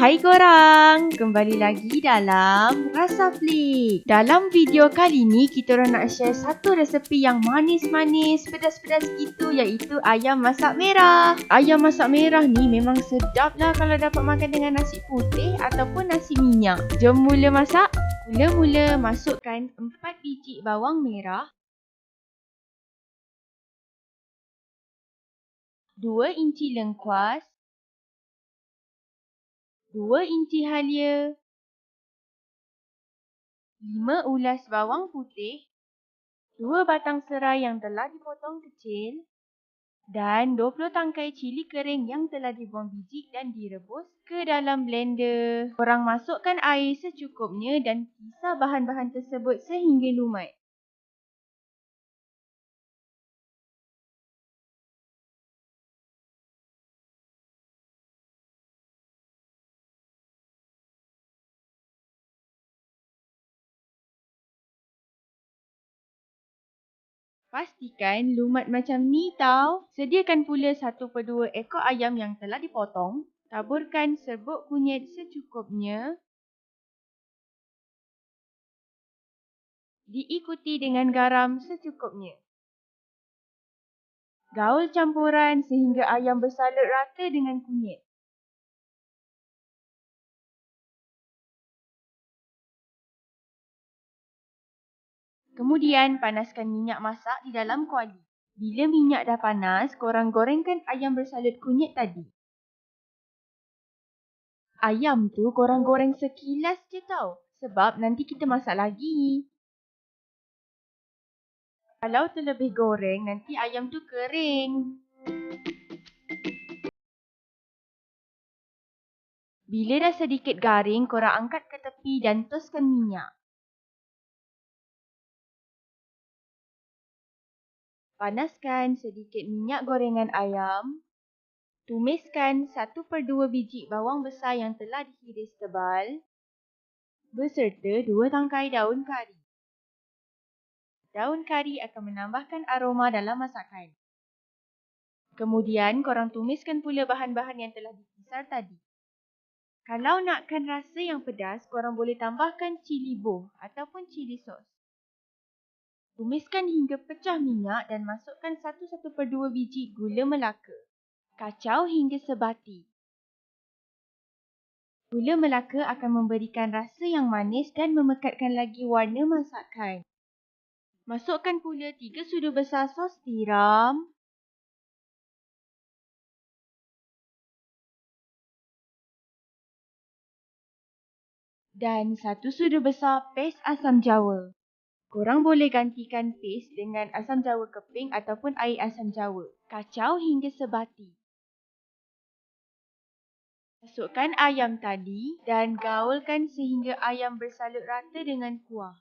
Hai korang, kembali lagi dalam Rasa Flick. Dalam video kali ni, kita orang nak share satu resepi yang manis-manis, pedas-pedas gitu iaitu ayam masak merah. Ayam masak merah ni memang sedap lah kalau dapat makan dengan nasi putih ataupun nasi minyak. Jom mula masak. Mula-mula masukkan 4 biji bawang merah. 2 inci lengkuas. 2 inci halia, 5 ulas bawang putih, 2 batang serai yang telah dipotong kecil dan 20 tangkai cili kering yang telah dibuang biji dan direbus ke dalam blender. Korang masukkan air secukupnya dan pisah bahan-bahan tersebut sehingga lumat. Pastikan lumat macam ni tau. Sediakan pula 1 per 2 ekor ayam yang telah dipotong. Taburkan serbuk kunyit secukupnya. Diikuti dengan garam secukupnya. Gaul campuran sehingga ayam bersalut rata dengan kunyit. Kemudian panaskan minyak masak di dalam kuali. Bila minyak dah panas, korang gorengkan ayam bersalut kunyit tadi. Ayam tu korang goreng sekilas je tau. Sebab nanti kita masak lagi. Kalau terlebih goreng, nanti ayam tu kering. Bila dah sedikit garing, korang angkat ke tepi dan toskan minyak. Panaskan sedikit minyak gorengan ayam. Tumiskan 1 per 2 biji bawang besar yang telah dihiris tebal. Beserta 2 tangkai daun kari. Daun kari akan menambahkan aroma dalam masakan. Kemudian korang tumiskan pula bahan-bahan yang telah dipisar tadi. Kalau nakkan rasa yang pedas, korang boleh tambahkan cili boh ataupun cili sos. Tumiskan hingga pecah minyak dan masukkan 1-1 per 2 biji gula melaka. Kacau hingga sebati. Gula melaka akan memberikan rasa yang manis dan memekatkan lagi warna masakan. Masukkan pula 3 sudu besar sos tiram. Dan 1 sudu besar pes asam jawa. Korang boleh gantikan paste dengan asam jawa keping ataupun air asam jawa. Kacau hingga sebati. Masukkan ayam tadi dan gaulkan sehingga ayam bersalut rata dengan kuah.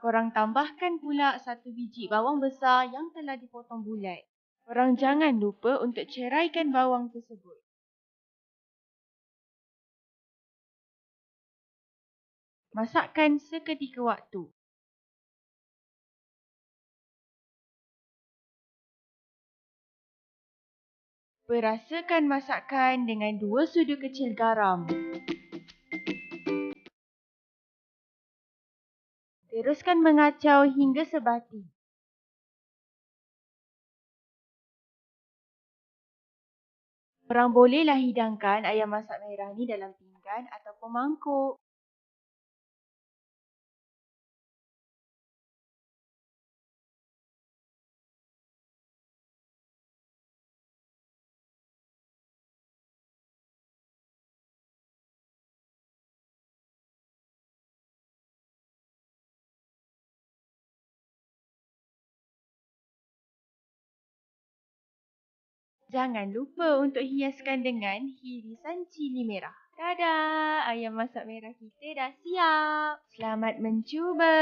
Korang tambahkan pula satu biji bawang besar yang telah dipotong bulat. Korang jangan lupa untuk ceraikan bawang tersebut. Masakkan seketika waktu. Perasakan masakan dengan dua sudu kecil garam. Teruskan mengacau hingga sebati. Orang bolehlah hidangkan ayam masak merah ni dalam pinggan ataupun mangkuk. Jangan lupa untuk hiaskan dengan hirisan cili merah. Dadah! Ayam masak merah kita dah siap. Selamat mencuba!